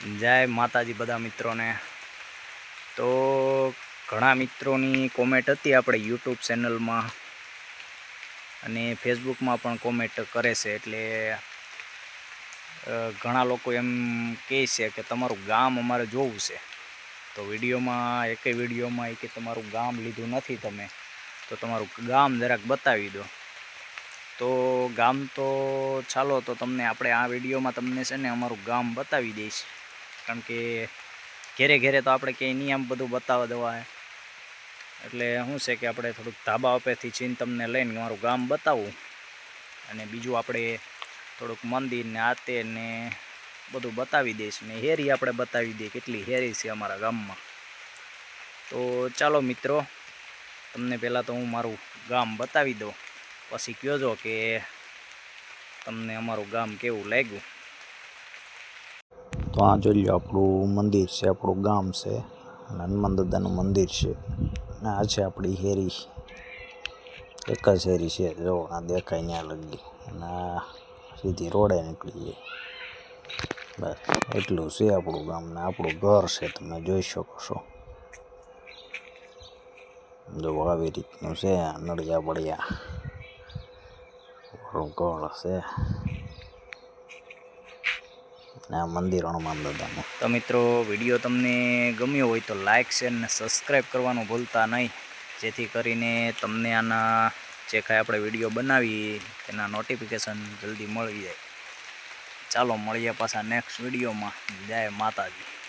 જય માતાજી બધા મિત્રોને. તો ઘણા મિત્રોની કોમેન્ટ હતી આપણે યુટ્યુબ ચેનલમાં અને ફેસબુકમાં પણ કોમેન્ટ કરે છે એટલે ઘણા લોકો એમ કહે છે કે તમારું ગામ અમારે જોવું છે. તો વિડીયોમાં, એકે વિડીયોમાં એ કે તમારું ગામ લીધું નથી તમે, તો તમારું ગામ જરાક બતાવી દો. તો ગામ તો ચાલો, તો તમને આપણે આ વિડીયોમાં તમને છે ને અમારું ગામ બતાવી દઈશ. કારણ કે ઘેરે ઘેરે તો આપણે ક્યાંય નહીં આમ બધું બતાવવા દેવા એટલે શું છે કે આપણે થોડુંક ધાબા ઉપરથી ચીન તમને લઈને મારું ગામ બતાવું. અને બીજું આપણે થોડુંક મંદિર ને આ ને બધું બતાવી દઈશ ને હેરી આપણે બતાવી દઈએ કેટલી હેરી છે અમારા ગામમાં. તો ચાલો મિત્રો, તમને પહેલાં તો હું મારું ગામ બતાવી દઉં. પછી કહેજો કે તમને અમારું ગામ કેવું લાગ્યું. તો આ જોઈ લો આપણું મંદિર છે, આપણું ગામ છે, અને હનુમાન દાદાનું મંદિર છે. અને આ છે આપણી હેરી એક જ હેરી છે, જો, આ દેખાય ત્યાં લગી. અને સીધી રોડે નીકળી જાય બસ, એટલું છે આપણું ગામ, ને આપણું ઘર છે, તમે જોઈ શકો છો. જો, આવી રીતનું છે નળિયા બળિયા ઘર છે. ને આ મંદિર હનુમાન તો મિત્રો, વીડિયો તમને ગમ્યો હોય તો લાઇક શેર અને સબસ્ક્રાઈબ કરવાનું ભૂલતા નહીં. જેથી કરીને તમને આના જે કાંઈ આપણે વીડિયો બનાવી તેના નોટિફિકેશન જલ્દી મળી જાય. ચાલો, મળીએ પાછા નેક્સ્ટ વિડીયોમાં. જય માતાજી.